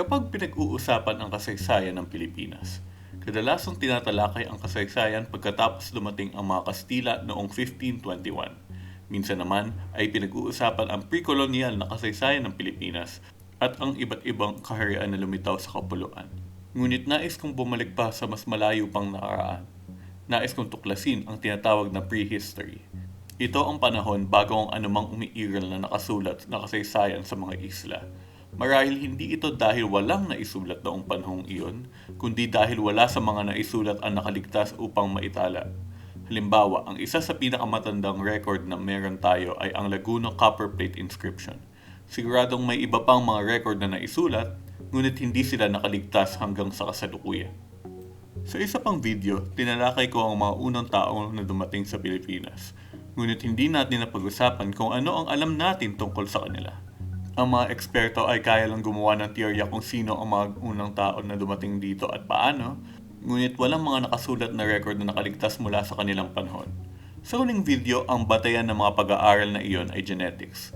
Kapag pinag-uusapan ang kasaysayan ng Pilipinas, kadalasang tinatalakay ang kasaysayan pagkatapos dumating ang mga Kastila noong 1521. Minsan naman ay pinag-uusapan ang pre-colonial na kasaysayan ng Pilipinas at ang iba't ibang kaharian na lumitaw sa kapuluan. Ngunit nais kong bumalik pa sa mas malayo pang nakaraan. Nais kong tuklasin ang tinatawag na prehistory. Ito ang panahon bago ang anumang umiiral na nakasulat na kasaysayan sa mga isla. Marahil hindi ito dahil walang naisulat noong panahong iyon, kundi dahil wala sa mga naisulat ang nakaligtas upang maitala. Halimbawa, ang isa sa pinakamatandang record na meron tayo ay ang Laguna Copperplate Inscription. Siguradong may iba pang mga record na naisulat, ngunit hindi sila nakaligtas hanggang sa kasalukuyan. Sa isa pang video, tinalakay ko ang mga unang tao na dumating sa Pilipinas. Ngunit hindi natin napag-usapan kung ano ang alam natin tungkol sa kanila. Ang mga eksperto ay kaya lang gumawa ng teorya kung sino ang mga unang tao na dumating dito at paano, ngunit walang mga nakasulat na record na nakaligtas mula sa kanilang panahon. Sa huling video, ang batayan ng mga pag-aaral na iyon ay genetics.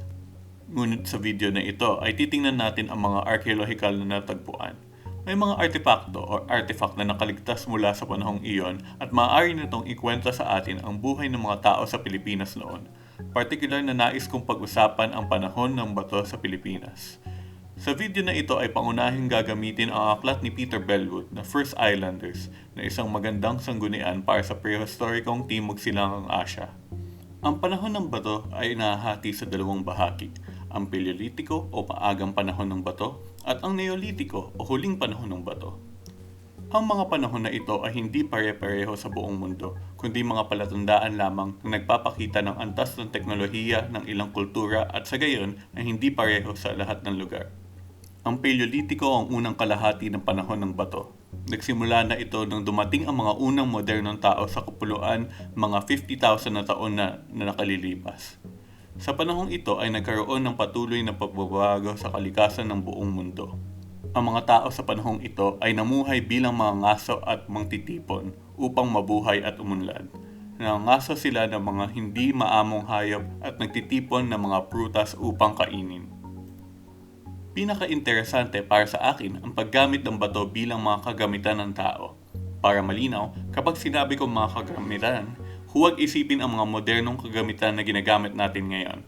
Ngunit sa video na ito ay titingnan natin ang mga archaeological na natagpuan. May mga artefakto o artifact na nakaligtas mula sa panahong iyon at maaari nitong ikwento sa atin ang buhay ng mga tao sa Pilipinas noon. Partikular na nais kong pag-usapan ang panahon ng bato sa Pilipinas. Sa video na ito ay pangunahing gagamitin ang aklat ni Peter Bellwood na First Islanders na isang magandang sanggunian para sa prehistorikong Timog Silangang Asya. Ang panahon ng bato ay nahahati sa dalawang bahagi, ang Paleolitiko o maagang panahon ng bato at ang Neolitiko o huling panahon ng bato. Ang mga panahon na ito ay hindi pare-pareho sa buong mundo, kundi mga palatandaan lamang na nagpapakita ng antas ng teknolohiya ng ilang kultura at sa gayon ay hindi pareho sa lahat ng lugar. Ang Paleolitiko ang unang kalahati ng panahon ng bato. Nagsimula na ito nang dumating ang mga unang modernong tao sa kapuluan mga 50,000 na taon na, na nakalilipas. Sa panahong ito ay nagkaroon ng patuloy na pagbabago sa kalikasan ng buong mundo. Ang mga tao sa panahong ito ay namuhay bilang mga ngaso at mangtitipon upang mabuhay at umunlad. Nangaso sila ng mga hindi maamong hayop at nagtitipon ng mga prutas upang kainin. Pinaka-interesante para sa akin ang paggamit ng bato bilang mga kagamitan ng tao. Para malinaw, kapag sinabi ko mga kagamitan, huwag isipin ang mga modernong kagamitan na ginagamit natin ngayon.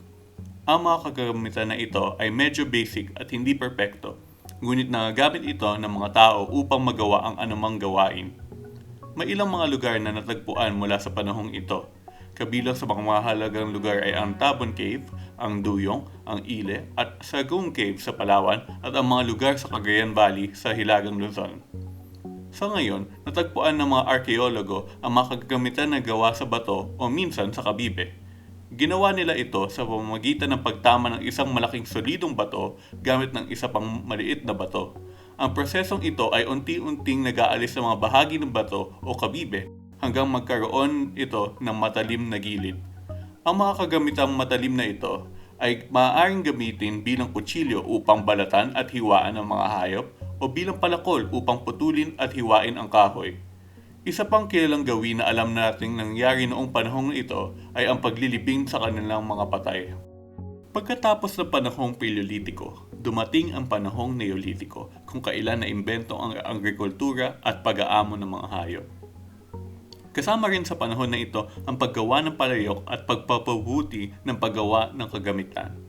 Ang mga kagamitan na ito ay medyo basic at hindi perpekto, ngunit nagagamit ito ng mga tao upang magawa ang anumang gawain. May ilang mga lugar na natagpuan mula sa panahong ito. Kabilang sa mga mahalagang lugar ay ang Tabon Cave, ang Duyong, ang Ile, at Sagong Cave sa Palawan at ang mga lugar sa Cagayan Valley sa Hilagang Luzon. Sa ngayon, natagpuan ng mga arkeologo ang mga kagamitan na gawa sa bato o minsan sa kabibe. Ginawa nila ito sa pamamagitan ng pagtama ng isang malaking solidong bato gamit ng isa pang maliit na bato. Ang prosesong ito ay unti-unting nag-aalis ng mga bahagi ng bato o kabibe hanggang magkaroon ito ng matalim na gilid. Ang mga kagamitang matalim na ito ay maaaring gamitin bilang kutsilyo upang balatan at hiwaan ang mga hayop o bilang palakol upang putulin at hiwain ang kahoy. Isa pang kilalang gawin na alam nating nangyari noong panahong ito ay ang paglilibing sa kanilang mga patay. Pagkatapos ng panahong Paleolitiko, dumating ang panahong Neolitiko kung kailan na imbento ang agrikultura at pag-aamo ng mga hayop. Kasama rin sa panahon na ito ang paggawa ng palayok at pagpapabuti ng paggawa ng kagamitan.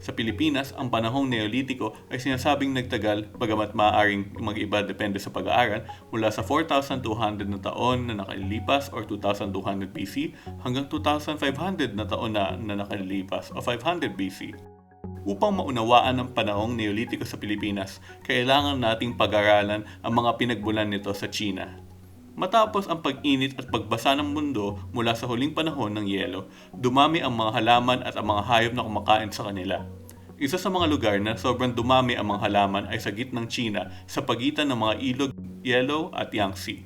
Sa Pilipinas, ang panahong Neolitiko ay sinasabing nagtagal bagamat maaaring mag-iba depende sa pag-aaral mula sa 4,200 na taon na nakalilipas or 2,200 BC hanggang 2,500 na taon na, na nakalilipas o 500 BC. Upang maunawaan ang panahong Neolitiko sa Pilipinas, kailangan nating pag-aralan ang mga pinagbulan nito sa China. Matapos ang pag-init at pagbasa ng mundo mula sa huling panahon ng yelo, dumami ang mga halaman at ang mga hayop na kumakain sa kanila. Isa sa mga lugar na sobrang dumami ang mga halaman ay sa gitnang China sa pagitan ng mga ilog Yellow at Yangtze.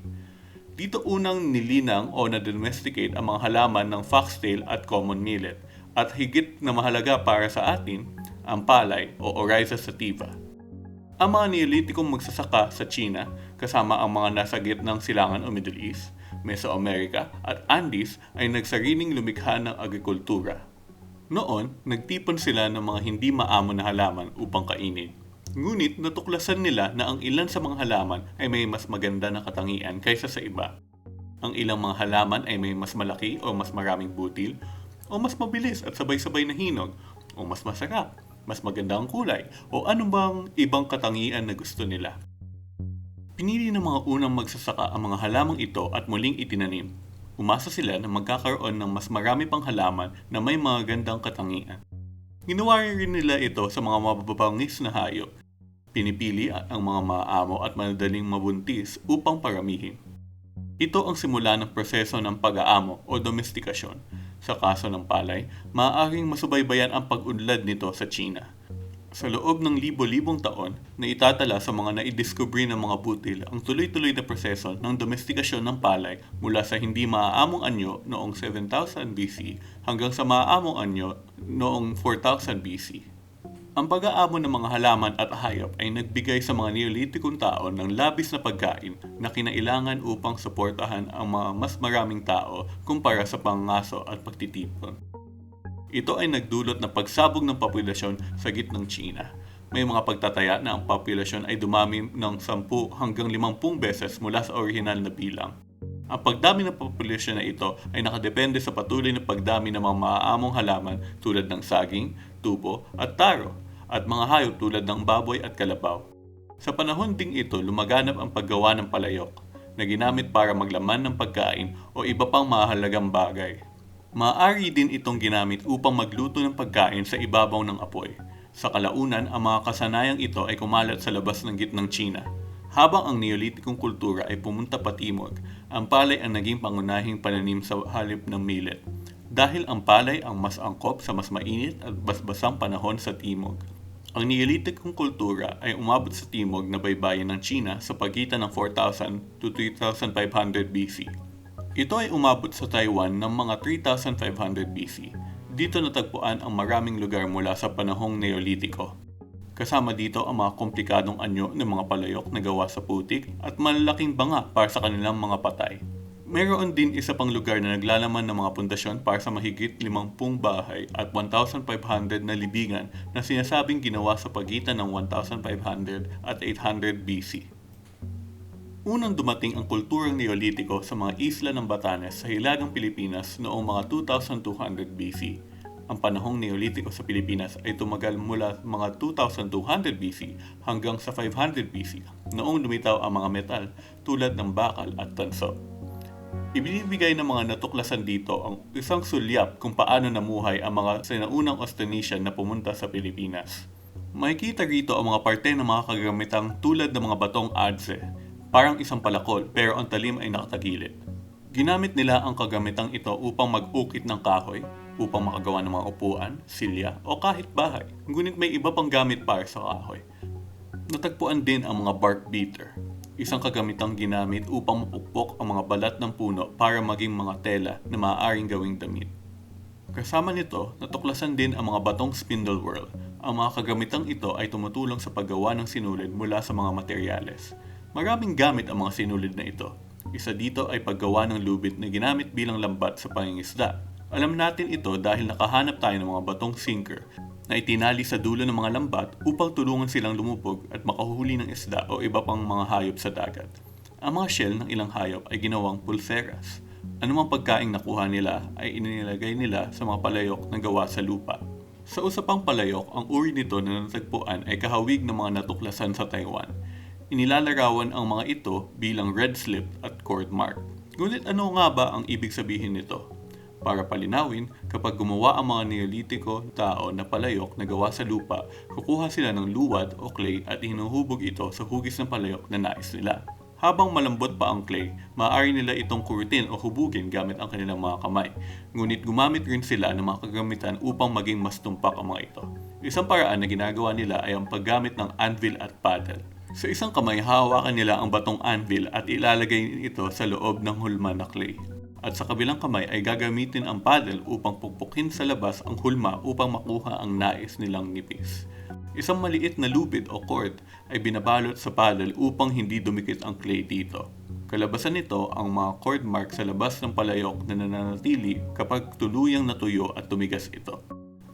Dito unang nilinang o na-domesticate ang mga halaman ng foxtail at common millet at higit na mahalaga para sa atin, ang palay o Oryza sativa. Ang mga Neolitikong magsasaka sa China kasama ang mga nasa gitnang silangan o Middle East, Mesoamerica at Andes ay nagsariling lumikha ng agrikultura. Noon, nagtipon sila ng mga hindi maamo na halaman upang kainin. Ngunit natuklasan nila na ang ilan sa mga halaman ay may mas maganda na katangian kaysa sa iba. Ang ilang mga halaman ay may mas malaki o mas maraming butil, o mas mabilis at sabay-sabay na hinog, o mas masarap, mas maganda ang kulay, o anumang ibang katangian na gusto nila. Pinili ng mga unang magsasaka ang mga halamang ito at muling itinanim. Umasa sila na magkakaroon ng mas marami pang halaman na may mga gandang katangian. Ginawa rin nila ito sa mga mababangis na hayop Pinipili ang mga maamo at madaling mabuntis upang paramihin. Ito ang simula ng proseso ng pag-aamo o domestikasyon. Sa kaso ng palay, maaaring masubaybayan ang pag-unlad nito sa China. Sa loob ng libo-libong taon na itatala sa mga naidiskubre ng mga butil ang tuloy-tuloy na proseso ng domestikasyon ng palay mula sa hindi maaamong anyo noong 7000 BC hanggang sa maaamong anyo noong 4000 BC. Ang pag-aamo ng mga halaman at hayop ay nagbigay sa mga neolitikong tao ng labis na pagkain na kinailangan upang suportahan ang mga mas maraming tao kumpara sa pangaso at pagtitipon. Ito ay nagdulot ng pagsabog ng populasyon sa gitnang China. May mga pagtataya na ang populasyon ay dumami ng 10 hanggang 50 beses mula sa orihinal na bilang. Ang pagdami ng populasyon na ito ay nakadepende sa patuloy na pagdami ng mga maaamong halaman tulad ng saging, tubo at taro at mga hayop tulad ng baboy at kalabaw. Sa panahon ding ito, lumaganap ang paggawa ng palayok na ginamit para maglaman ng pagkain o iba pang mahalagang bagay. Maaari din itong ginamit upang magluto ng pagkain sa ibabaw ng apoy. Sa kalaunan, ang mga kasanayang ito ay kumalat sa labas ng gitnang China. Habang ang neolitikong kultura ay pumunta patimog, ang palay ang naging pangunahing pananim sa halip ng millet dahil ang palay ang mas angkop sa mas mainit at basbasang panahon sa timog. Ang Neolitikong kultura ay umabot sa timog na baybayin ng China sa pagitan ng 4,000 to 3,500 BC. Ito ay umabot sa Taiwan ng mga 3,500 BC. Dito natagpuan ang maraming lugar mula sa panahong Neolitiko. Kasama dito ang mga komplikadong anyo ng mga palayok na gawa sa putik at malalaking banga para sa kanilang mga patay. Mayroon din isa pang lugar na naglalaman ng mga pundasyon para sa mahigit 50 bahay at 1,500 na libingan na sinasabing ginawa sa pagitan ng 1,500 at 800 BC. Unang dumating ang kulturang Neolitiko sa mga isla ng Batanes sa hilagang Pilipinas noong mga 2,200 BC. Ang panahong Neolitiko sa Pilipinas ay tumagal mula mga 2,200 BC hanggang sa 500 BC, noong lumitaw ang mga metal tulad ng bakal at tanso. Ibinibigay ng mga natuklasan dito ang isang sulyap kung paano namuhay ang mga sinaunang Austronesian na pumunta sa Pilipinas. Makikita rito ang mga parte ng mga kagamitang tulad ng mga batong adze, parang isang palakol pero ang talim ay nakatagilid. Ginamit nila ang kagamitang ito upang mag-ukit ng kahoy, upang makagawa ng mga upuan, silya o kahit bahay. Ngunit may iba pang gamit para sa kahoy. Natagpuan din ang mga bark beater, isang kagamitang ginamit upang mapukpok ang mga balat ng puno para maging mga tela na maaaring gawing damit. Kasama nito, natuklasan din ang mga batong spindle whorl. Ang mga kagamitang ito ay tumutulong sa paggawa ng sinulid mula sa mga materyales. Maraming gamit ang mga sinulid na ito. Isa dito ay paggawa ng lubid na ginamit bilang lambat sa pangingisda. Alam natin ito dahil nakahanap tayo ng mga batong sinker na itinali sa dulo ng mga lambat upang tulungan silang lumubog at makahuli ng isda o iba pang mga hayop sa dagat. Ang mga shell ng ilang hayop ay ginawang pulseras. Anumang pagkaing nakuha nila ay inilagay nila sa mga palayok na gawa sa lupa. Sa usapang palayok, ang uri nito na natagpuan ay kahawig ng mga natuklasan sa Taiwan. Inilalarawan ang mga ito bilang red slip at cord mark. Ngunit ano nga ba ang ibig sabihin nito? Para palinawin, kapag gumawa ang mga neolitiko tao na palayok na gawa sa lupa, kukuha sila ng luwad o clay at hinuhubog ito sa hugis ng palayok na nais nila. Habang malambot pa ang clay, maaari nila itong kurutin o hubugin gamit ang kanilang mga kamay. Ngunit gumamit rin sila ng mga kagamitan upang maging mas tumpak ang mga ito. Isang paraan na ginagawa nila ay ang paggamit ng anvil at paddle. Sa isang kamay, hawakan nila ang batong anvil at ilalagay ito sa loob ng hulma na clay at sa kabilang kamay ay gagamitin ang paddle upang pukpukin sa labas ang hulma upang makuha ang nais nilang nipis. Isang maliit na lubid o cord ay binabalot sa paddle upang hindi dumikit ang clay dito. Kalabasan nito ang mga cord mark sa labas ng palayok na nananatili kapag tuluyang natuyo at tumigas ito.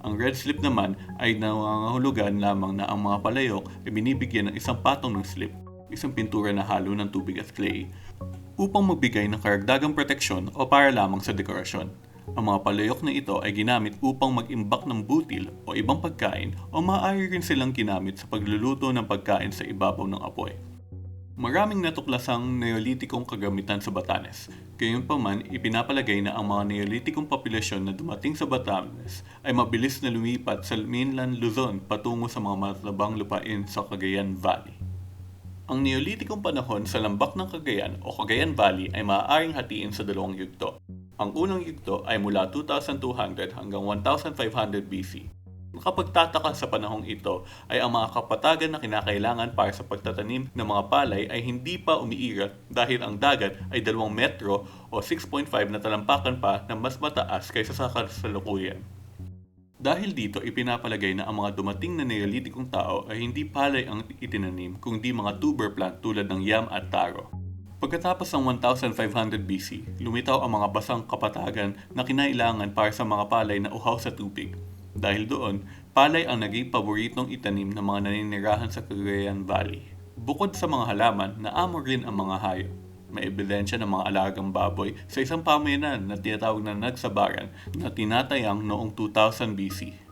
Ang red slip naman ay nangangahulugan lamang na ang mga palayok ay binibigyan ng isang patong ng slip, isang pintura na halo ng tubig at clay, upang magbigay ng karagdagang proteksyon o para lamang sa dekorasyon. Ang mga palayok na ito ay ginamit upang mag-imbak ng butil o ibang pagkain o maaari rin silang ginamit sa pagluluto ng pagkain sa ibabaw ng apoy. Maraming natuklasang neolitikong kagamitan sa Batanes. Gayunpaman, ipinapalagay na ang mga neolitikong populasyon na dumating sa Batanes ay mabilis na lumipat sa mainland Luzon patungo sa mga matabang lupain sa Cagayan Valley. Ang neolitikong panahon sa lambak ng Cagayan o Cagayan Valley ay maaaring hatiin sa dalawang yugto. Ang unang yugto ay mula 2200 hanggang 1500 BC Nakapagtataka sa panahong ito ay ang mga kapatagan na kinakailangan para sa pagtatanim ng mga palay ay hindi pa umiirat dahil ang dagat ay 2 metro o 6.5 na talampakan pa na mas mataas kaysa sa kasalukuyan. Dahil dito, ipinapalagay na ang mga dumating na neolitikong tao ay hindi palay ang itinanim kundi mga tuber plant tulad ng yam at taro. Pagkatapos ng 1500 BC, lumitaw ang mga basang kapatagan na kinailangan para sa mga palay na uhaw sa tubig dahil doon, palay ang naging paboritong itanim ng mga naninirahan sa Cagayan Valley. Bukod sa mga halaman, naamor rin ang mga hayop. May ebidensya ng mga alagang baboy sa isang pamayanan na tinatawag na nagsabaran na tinatayang noong 2000 BC.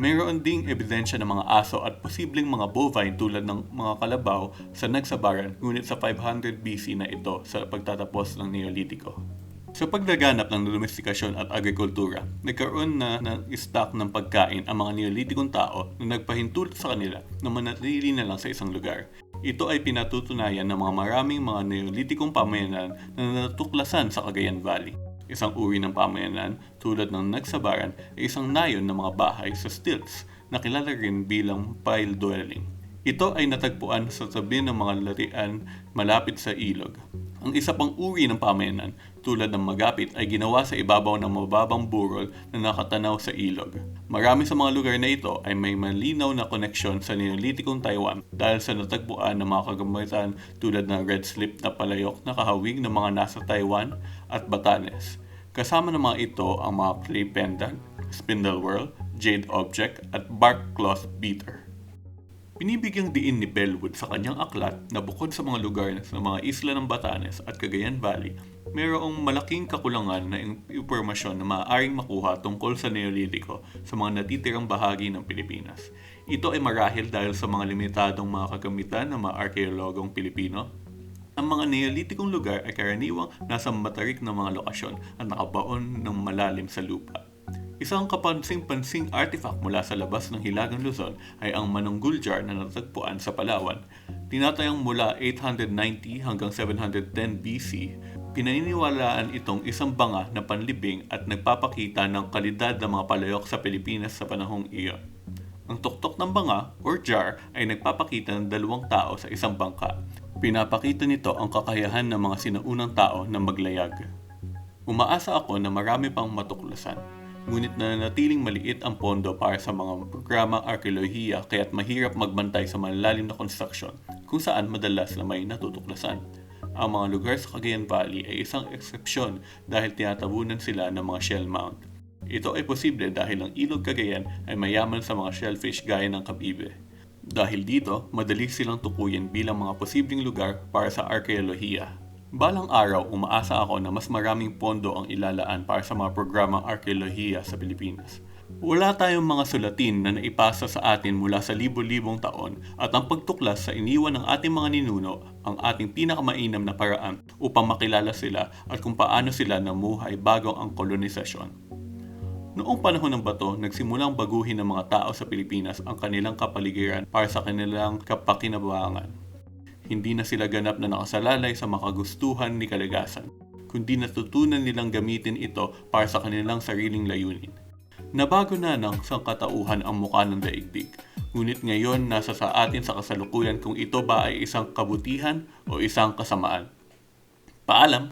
Mayroon ding ebidensya ng mga aso at posibleng mga bovine tulad ng mga kalabaw sa nagsabaran ngunit sa 500 BC na ito sa pagtatapos ng Neolitiko. Sa paglaganap ng domestikasyon at agrikultura, nagkaroon na ng stock ng pagkain ang mga neolitikong tao na nagpahintulot sa kanila na manatili na lang sa isang lugar. Ito ay pinatutunayan ng mga maraming mga neolitikong pamayanan na natuklasan sa Cagayan Valley. Isang uri ng pamayanan tulad ng nagsabaran ay isang nayon ng mga bahay sa stilts na kilala rin bilang pile dwelling. Ito ay natagpuan sa tabi ng mga larian malapit sa ilog. Ang isa pang uri ng pamayanan tulad ng magapit ay ginawa sa ibabaw ng mababang burol na nakatanaw sa ilog. Marami sa mga lugar na ito ay may malinaw na koneksyon sa Neolitikong Taiwan dahil sa natagpuan ng mga kagamitan tulad ng red slip na palayok na kahawig ng mga nasa Taiwan at Batanes. Kasama ng mga ito ang mga clay pendant, spindle whirl, jade object at bark cloth beater. Binibigyang diin ni Bellwood sa kanyang aklat na bukod sa mga lugar sa mga isla ng Batanes at Cagayan Valley, mayroong malaking kakulangan na impormasyon na maaaring makuha tungkol sa Neolitiko sa mga natitirang bahagi ng Pilipinas. Ito ay marahil dahil sa mga limitadong mga kagamitan ng mga arkeologong Pilipino ang mga Neolitikong lugar ay karaniwang nasa matarik ng mga lokasyon at nakabaon ng malalim sa lupa. Isang kapansing-pansing artifact mula sa labas ng Hilagang Luzon ay ang Manunggul jar na natagpuan sa Palawan. Tinatayang mula 890 hanggang 710 BC, pinaniniwalaan itong isang banga na panlibing at nagpapakita ng kalidad ng mga palayok sa Pilipinas sa panahong iyon. Ang tuktok ng banga or jar ay nagpapakita ng dalawang tao sa isang bangka. Pinapakita nito ang kakayahan ng mga sinaunang tao na maglayag. Umaasa ako na marami pang matuklasan ngunit nananatiling maliit ang pondo para sa mga programa arkeolohiya kaya't mahirap magbantay sa malalim na konstruksyon kung saan madalas na may natutuklasan. Ang mga lugar sa Cagayan Valley ay isang eksepsyon dahil tinatabunan sila ng mga shell mound. Ito ay posible dahil ang ilog Cagayan ay mayaman sa mga shellfish gaya ng kabibe. Dahil dito, madali silang tukuyin bilang mga posibleng lugar para sa arkeolohiya. Balang araw, umaasa ako na mas maraming pondo ang ilalaan para sa mga programang arkeolohiya sa Pilipinas. Wala tayong mga sulatin na naipasa sa atin mula sa libo-libong taon at ang pagtuklas sa iniwan ng ating mga ninuno ang ating pinakamainam na paraan upang makilala sila at kung paano sila namuhay bago ang kolonisasyon. Noong panahon ng bato, nagsimulang baguhin ng mga tao sa Pilipinas ang kanilang kapaligiran para sa kanilang kapakinabangan hindi na sila ganap na nakasalalay sa makagustuhan ni kalagasan, kundi natutunan nilang gamitin ito para sa kanilang sariling layunin. Nabago na ng sangkatauhan ang mukha ng daigdig, ngunit ngayon nasa sa atin sa kasalukuyan kung ito ba ay isang kabutihan o isang kasamaan. Paalam!